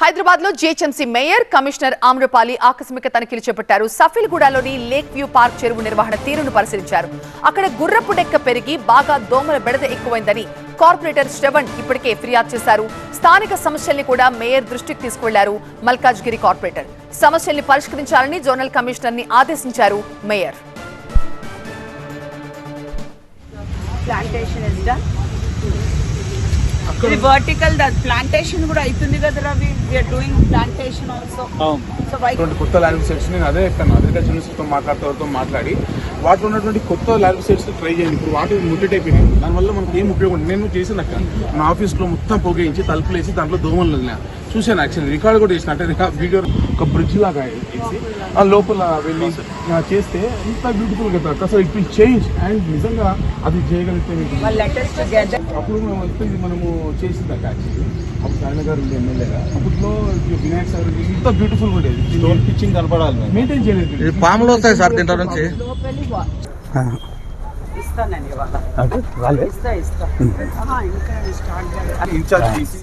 హైదరాబాద్లో GHMC mayor commissioner Amrapali ఆకస్మిక తనిఖీలు చేపట్టారు. సఫిల్గూడలోని లేక్ వ్యూ పార్క్ చెరువు నిర్వహణ తీరును పరిశీలించారు. అక్కడ గుర్రపు డెక్క పెరిగి బాగా దోమల బెడద ఎక్కువైందని కార్పొరేటర్ శ్రవణ్ ఇప్పటికే ఫిర్యాదు చేశారు. స్థానిక సమస్యల్ని కూడా మేయర్ దృష్టికి తీసుకెళ్ళారు మల్కాజ్గిరి కార్పొరేటర్. సమస్యల్ని పరిష్కరించాలని జోనల్ కమిషనర్ని ఆదేశించారు మేయర్. Plantation is done. ఇది వర్టికల్ ప్లాంటేషన్ కూడా అవుతుంది కదా Ravi. We're doing plantation also ఉన్నటువంటి కొత్త ల్యాండ్ సెట్స్ నేను అదే చెప్తాను. అగ్రికల్చర్ మాట్లాడుతూ మాట్లాడి వాటిలో ఉన్నటువంటి కొత్త ల్యాండ్ సెట్స్ ట్రై చేయండి. ఇప్పుడు వాటి ముట్టెట్ అయిపోయినాయి దానివల్ల మనకి ఏం ఉపయోగం. నేను చేసినాక నా ఆఫీస్లో మొత్తం పొగేయించి తలుపులు వేసి దాంట్లో దోమలు వదిలినా. చూశాను యాక్చువల్లీ రికార్డ్ కూడా చేసిన. అంటే వీడియో ఒక బ్రిడ్జ్ లాగా వేసి ఆ లోపల వెళ్ళి చేస్తే ఇంత బ్యూటిఫుల్ కదా అసలు ఇట్ విల్ చేంజ్ అండ్ నిజంగా అది చేయగలిగితే వాళ్ళ అప్పుడు ఇది మనము చేసిందాక యాక్చువల్లీ అప్పుడు ఆయన గారు ఉండే ఎమ్మెల్యేగా అప్పట్లో వినాయక్ సార్ ఇంత బ్యూటిఫుల్ ఉండేది స్టోన్ పిచ్చింగ్ కనపడాలి. మెయింటైన్ చేయలేదు. ఇది పాములు వస్తాయి సార్ దీంట్లో నుంచి. ఇస్తానండి ఇవాళ. ఇస్తా ఇస్తా. ఆహా, ఇంకా స్టార్ట్ ఇన్ఛార్జ్ తీసి